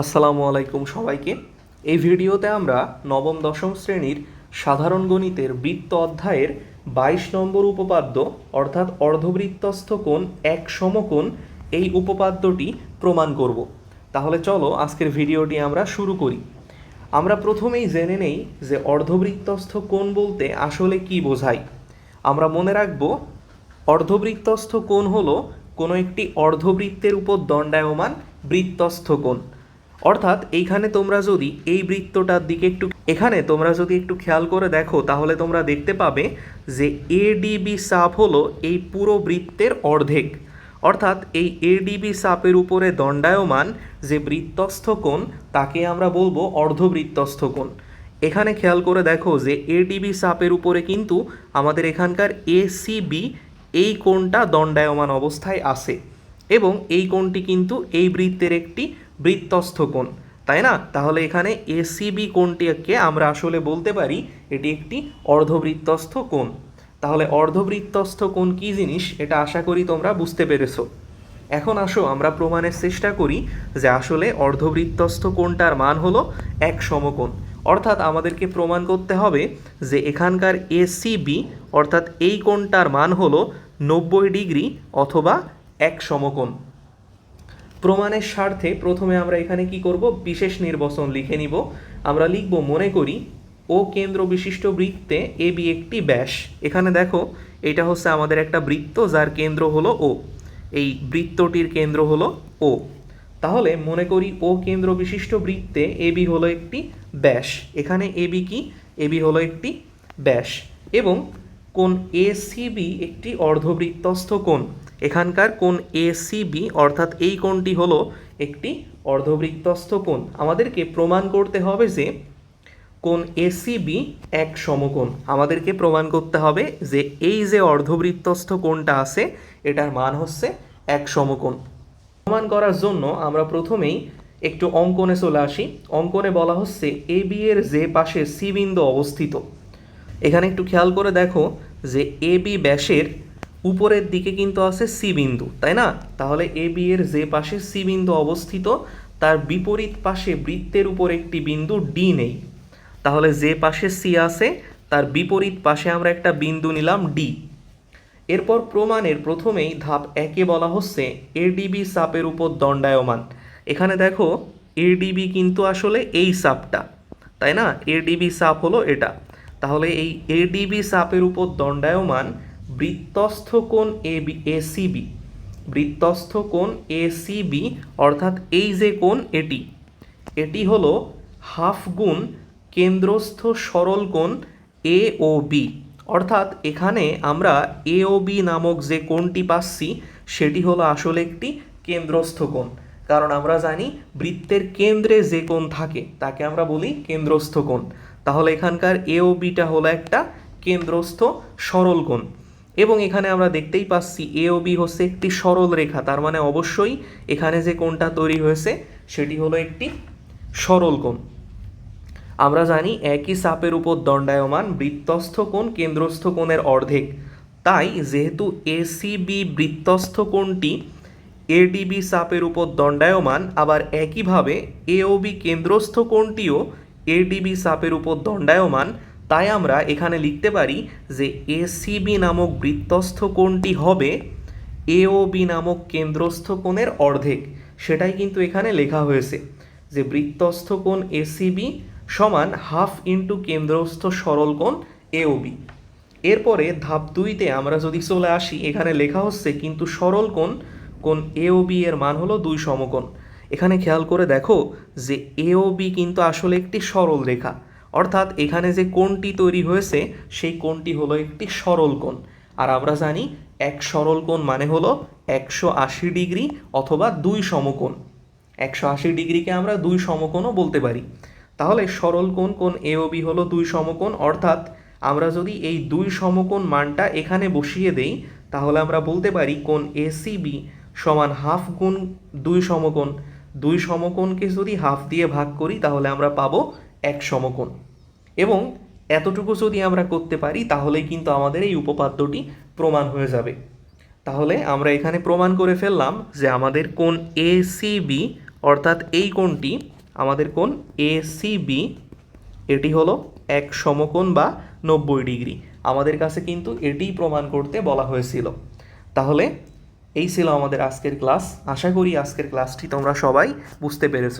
আসসালামু আলাইকুম সবাইকে। এই ভিডিওতে আমরা নবম, দশম শ্রেণির সাধারণ গণিতের বৃত্ত অধ্যায়ের বাইশ নম্বর উপপাদ্য, অর্থাৎ অর্ধবৃত্তস্থ কোণ এক সমকোণ, এই উপপাদ্যটি প্রমাণ করব। তাহলে চলো আজকের ভিডিওটি আমরা শুরু করি। আমরা প্রথমেই জেনে নেই যে অর্ধবৃত্তস্থ কোণ বলতে আসলে কি বোঝায়। আমরা মনে রাখব, অর্ধবৃত্তস্থ কোণ হলো কোনো একটি অর্ধবৃত্তের উপর দণ্ডায়মান বৃত্তস্থ কোণ। অর্থাৎ এইখানে তোমরা যদি এই বৃত্তটার দিকে একটু, এখানে তোমরা যদি একটু খেয়াল করে দেখো, তাহলে তোমরা দেখতে পাবে যে এডিবি সাপ হলো এই পুরো বৃত্তের অর্ধেক। অর্থাৎ এই এডিবি সাপের উপরে দণ্ডায়মান যে বৃত্তস্থ কোণ, তাকে আমরা বলব অর্ধবৃত্তস্থ কোণ। এখানে খেয়াল করে দেখো যে এডিবি সাপের উপরে কিন্তু আমাদের এখানকার এসিবি এই কোণটা দণ্ডায়মান অবস্থায় আছে এবং এই কোণটি কিন্তু এই বৃত্তের একটি বৃত্তস্থ কোণ, তাই না? তাহলে এখানে এসিবি কোণটিকে আমরা আসলে বলতে পারি এটি একটি অর্ধবৃত্তস্থ কোণ। তাহলে অর্ধবৃত্তস্থ কোণ কী জিনিস? এটা আশা করি তোমরা বুঝতে পেরেছ। এখন আসো, আমরা প্রমাণের চেষ্টা করি যে আসলে অর্ধবৃত্তস্থ কোণটার মান হলো এক সমকোণ। অর্থাৎ আমাদেরকে প্রমাণ করতে হবে যে এখানকার এসিবি অর্থাৎ এই কোণটার মান হলো নব্বই ডিগ্রি অথবা এক সমকোণ। প্রমাণের স্বার্থে প্রথমে আমরা এখানে কি করব? বিশেষ নির্বাচন লিখে নিব। আমরা লিখব, মনে করি, ও কেন্দ্র বিশিষ্ট বৃত্তে এ বি একটি ব্যাস। এখানে দেখো, এটা হচ্ছে আমাদের একটা বৃত্ত যার কেন্দ্র হলো ও। এই বৃত্তটির কেন্দ্র হলো ও। তাহলে মনে করি, ও কেন্দ্র বিশিষ্ট বৃত্তে এ বি হলো একটি ব্যাস। এখানে এ বি কি? এ বি হলো একটি ব্যাস। এবং কোন এসিবি একটি অর্ধবৃত্তস্থ কোণ? এখানকার কোন এসিবি অর্থাৎ এই কোণটি হলো একটি অর্ধবৃত্তস্থ কোণ। আমাদেরকে প্রমাণ করতে হবে যে কোন এসিবি এক সমকোণ। আমাদেরকে প্রমাণ করতে হবে যে এই যে অর্ধবৃত্তস্থ কোণটা আছে, এটার মান হচ্ছে এক সমকোণ। প্রমাণ করার জন্য আমরা প্রথমেই একটু অঙ্কনে চলে আসি। অঙ্কনে বলা হচ্ছে এ বি এর যে পাশে সি বিন্দু অবস্থিত। এখানে একটু খেয়াল করে দেখো যে এ বি ব্যাসের উপরের দিকে কিন্তু আছে সি বিন্দু, তাই না? তাহলে এ বি এর যে পাশে সি বিন্দু অবস্থিত, তার বিপরীত পাশে বৃত্তের উপর একটি বিন্দু ডি নেই। তাহলে যে পাশে সি আছে, তার বিপরীত পাশে আমরা একটা বিন্দু নিলাম ডি এরপর প্রমাণের প্রথমেই ধাপ একে বলা হচ্ছে এডিবি সাপের উপর দণ্ডায়মান। এখানে দেখো এডিবি কিন্তু আসলে এই সাপটা, তাই না? এডিবি সাপ হলো এটা। তাহলে এই এডিবি সাপের উপর দণ্ডায়মান বৃত্তস্থ কোণ এ বি এসিবি বৃত্তস্থ কোণ এসিবি অর্থাৎ এই যে কোণ, এটি। এটি হলো হাফ গুণ কেন্দ্রস্থ সরল কোণ এ ও বি। অর্থাৎ এখানে আমরা এ ও বি নামক যে কোণটি পাচ্ছি, সেটি হলো আসলে একটি কেন্দ্রস্থ কোণ। কারণ আমরা জানি বৃত্তের কেন্দ্রে যে কোণ থাকে, তাকে আমরা বলি কেন্দ্রস্থ কোণ। তাহলে এখানকার এ ও বিটা হলো একটা কেন্দ্রস্থ সরল কোণ। এবং এখানে আমরা দেখতেই পাচ্ছি এ ও বি হচ্ছে একটি সরল রেখা। তার মানে অবশ্যই এখানে যে কোণটা তৈরি হয়েছে, সেটি হলো একটি সরল কোণ। আমরা জানি একই সাপের উপর দণ্ডায়মান বৃত্তস্থ কোণ কেন্দ্রস্থ কোণের অর্ধেক। তাই যেহেতু এসিবি বৃত্তস্থ কোণটি এডিবি সাপের উপর দণ্ডায়মান, আবার একইভাবে এওবি কেন্দ্রস্থ কোণটিও এডিবি সাপের উপর দণ্ডায়মান তাই আমরা এখানে লিখতে পারি যে এসিবি নামক বৃত্তস্থ কোণটি হবে এওবি নামক কেন্দ্রস্থ কোণের অর্ধেক। সেটাই কিন্তু এখানে লেখা হয়েছে যে বৃত্তস্থ কোণ এসিবি সমান হাফ ইন্টু কেন্দ্রস্থ সরল কোণ এওবি এরপরে ধাপ দুইতে আমরা যদি চলে আসি, এখানে লেখা হচ্ছে কিন্তু সরল কোণ কোণ এওবি এর মান হলো দুই সমকোণ। এখানে খেয়াল করে দেখো যে এওবি কিন্তু আসলে একটি সরল রেখা। অর্থাৎ এখানে যে কোণটি তৈরি হয়েছে, সেই কোণটি হলো একটি সরল কোণ। আর আমরা জানি এক সরল কোণ মানে হলো একশো আশি ডিগ্রি অথবা দুই সমকোণ। একশো আশি ডিগ্রিকে আমরা দুই সমকোণও বলতে পারি। তাহলে সরল কোণ কোণ এওবি হলো দুই সমকোণ, অর্থাৎ আমরা যদি এই দুই সমকোণ মানটা এখানে বসিয়ে দেই, তাহলে আমরা বলতে পারি কোণ এসিবি সমান হাফ গুণ দুই সমকোণ। দুই সমকোণকে যদি হাফ দিয়ে ভাগ করি, তাহলে আমরা পাবো এক সমকোণ। এবং এতটুকু যদি আমরা করতে পারি, তাহলেই কিন্তু আমাদের এই উপপাদ্যটি প্রমাণ হয়ে যাবে। তাহলে আমরা এখানে প্রমাণ করে ফেললাম যে আমাদের কোন এ এসিবি অর্থাৎ এই কোণটি, আমাদের কোন এ সি বি এটি হলো এক সমকোণ বা নব্বই ডিগ্রি। আমাদের কাছে কিন্তু এটিই প্রমাণ করতে বলা হয়েছিল। তাহলে এই ছিল আমাদের আজকের ক্লাস। আশা করি আজকের ক্লাসটি তোমরা সবাই বুঝতে পেরেছ।